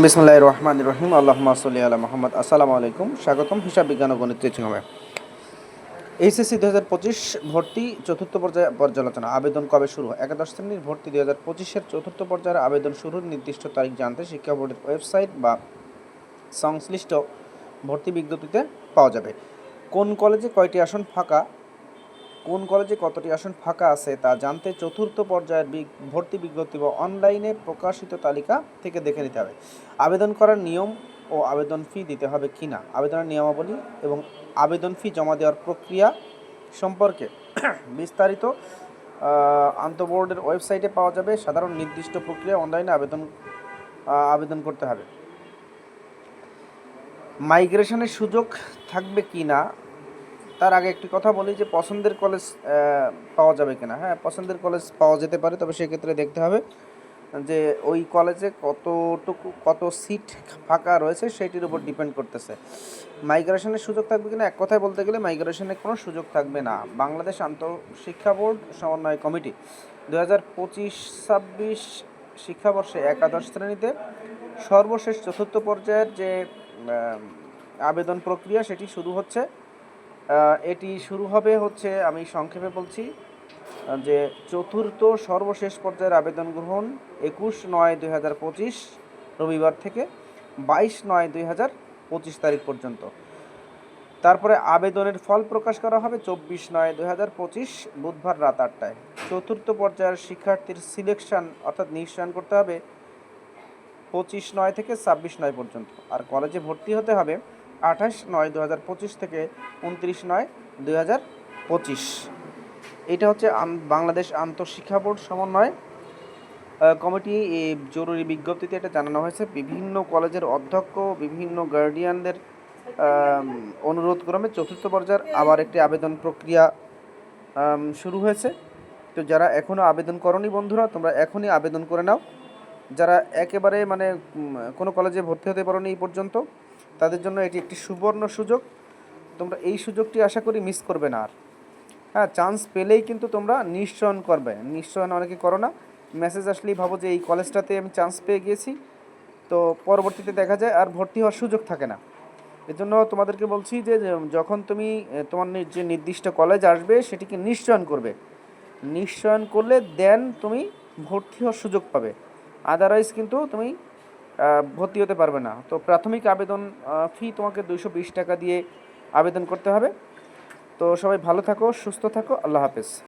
বিসমুল্লাহ রহমান রহিম আল্লাহ সাল্লি আলা মোহাম্মদ। আসসালামু আলাইকুম। স্বাগতম হিসাব বিজ্ঞান ও গণিত চিংহমে এইচএসসি দু হাজার পঁচিশ ভর্তি চতুর্থ পর্যায়ে পর্যালোচনা। আবেদন কবে শুরু? একাদশ শ্রেণির ভর্তি দু হাজার পঁচিশের চতুর্থ পর্যায়ের আবেদন শুরুর নির্দিষ্ট তারিখ জানতে শিক্ষা বোর্ডের ওয়েবসাইট বা সংশ্লিষ্ট ভর্তি বিজ্ঞপ্তিতে পাওয়া যাবে। কোন কলেজে কয়টি আসন ফাঁকা? কোন কলেজে কতটি আসন ফাঁকা আছে তা জানতে চতুর্থ পর্যায়ের ভর্তি বিজ্ঞপ্তি বা অনলাইনে প্রকাশিত তালিকা থেকে দেখে নিতে হবে। আবেদন করার নিয়ম ও আবেদন ফি দিতে হবে কি না? আবেদনের নিয়মাবলী এবং আবেদন ফি জমা দেওয়ার প্রক্রিয়া সম্পর্কে বিস্তারিত আন্তঃবোর্ডের ওয়েবসাইটে পাওয়া যাবে। সাধারণ নির্দিষ্ট প্রক্রিয়া অনলাইনে আবেদন আবেদন করতে হবে। মাইগ্রেশনের সুযোগ থাকবে কি না? তার আগে একটি কথা বলি যে পছন্দের কলেজ পাওয়া যাবে কিনা। হ্যাঁ পছন্দের কলেজ পাওয়া যেতে পারে, তবে সেক্ষেত্রে দেখতে হবে যে ওই কলেজে কতটুকু, কত সিট ফাঁকা রয়েছে সেটির উপর ডিপেন্ড করতেছে। মাইগ্রেশনের সুযোগ থাকবে কিনা? এক কথায় বলতে গেলে মাইগ্রেশনের কোনো সুযোগ থাকবে না। বাংলাদেশ আন্তঃশিক্ষা বোর্ড সমন্বয় কমিটি দু হাজার পঁচিশ ছাব্বিশ শিক্ষাবর্ষে একাদশ শ্রেণীতে সর্বশেষ চতুর্থ পর্যায়ের যে আবেদন প্রক্রিয়া সেটি শুরু হচ্ছে। এটি শুরু হবে হচ্ছে, আমি সংক্ষেপে বলছি যে চতুর্থ সর্বশেষ পর্যায়ের আবেদন গ্রহণ একুশ নয় দুই হাজার পঁচিশ রবিবার থেকে বাইশ নয় দুই হাজার পঁচিশ তারিখ পর্যন্ত। তারপরে আবেদনের ফল প্রকাশ করা হবে চব্বিশ নয় দুই হাজার পঁচিশ বুধবার রাত আটটায়। চতুর্থ পর্যায়ের শিক্ষার্থীর সিলেকশন অর্থাৎ নিশ্চয়ন করতে হবে পঁচিশ নয় থেকে ছাব্বিশ নয় পর্যন্ত। আর কলেজে ভর্তি হতে হবে আঠাশ নয় দু হাজার পঁচিশ থেকে উনত্রিশ নয় দুই হাজার পঁচিশ। এটা হচ্ছে বাংলাদেশ আন্তঃশিক্ষা বোর্ড সমন্বয়। কমিটি জরুরি বিজ্ঞপ্তিতে এটা জানানো হয়েছে। বিভিন্ন কলেজের অধ্যক্ষ, বিভিন্ন গার্ডিয়ানদের অনুরোধ ক্রমে চতুর্থ পর্যায়ের আবার একটি আবেদন প্রক্রিয়া শুরু হয়েছে। তো যারা এখনও আবেদন করনি বন্ধুরা, তোমরা এখনই আবেদন করে নাও। যারা একেবারে মানে কোনো কলেজে ভর্তি হতে পারোনি এই পর্যন্ত তাদের জন্য এটি একটি সুবর্ণ সুযোগ। তোমরা এই সুযোগটি আশা করি মিস করবে না আর। হ্যাঁ চান্স পেলেই কিন্তু তোমরা নিশ্চয়ন করবে। নিশ্চয়ন অনেকে করো না মেসেজ আসলেই ভাবো যে এই কলেজটাতে আমি চান্স পেয়ে গিয়েছি। তো পরবর্তীতে দেখা যায় আর ভর্তি হওয়ার সুযোগ থাকে না। এজন্য তোমাদেরকে বলছি যে যখন তুমি তোমার যে নির্দিষ্ট কলেজ আসবে, সেটিকে নিশ্চয়ন করবে। নিশ্চয়ন করলে দেন তুমি ভর্তি হওয়ার সুযোগ পাবে। আদারওয়াইজ কিন্তু তুমি ভর্তি হতে পারবে না। তো প্রাথমিক আবেদন ফি তোমাকে দুশো টাকা দিয়ে আবেদন করতে হবে। তো সবাই ভালো থাকো, সুস্থ থাকো, আল্লাহ হাফেজ।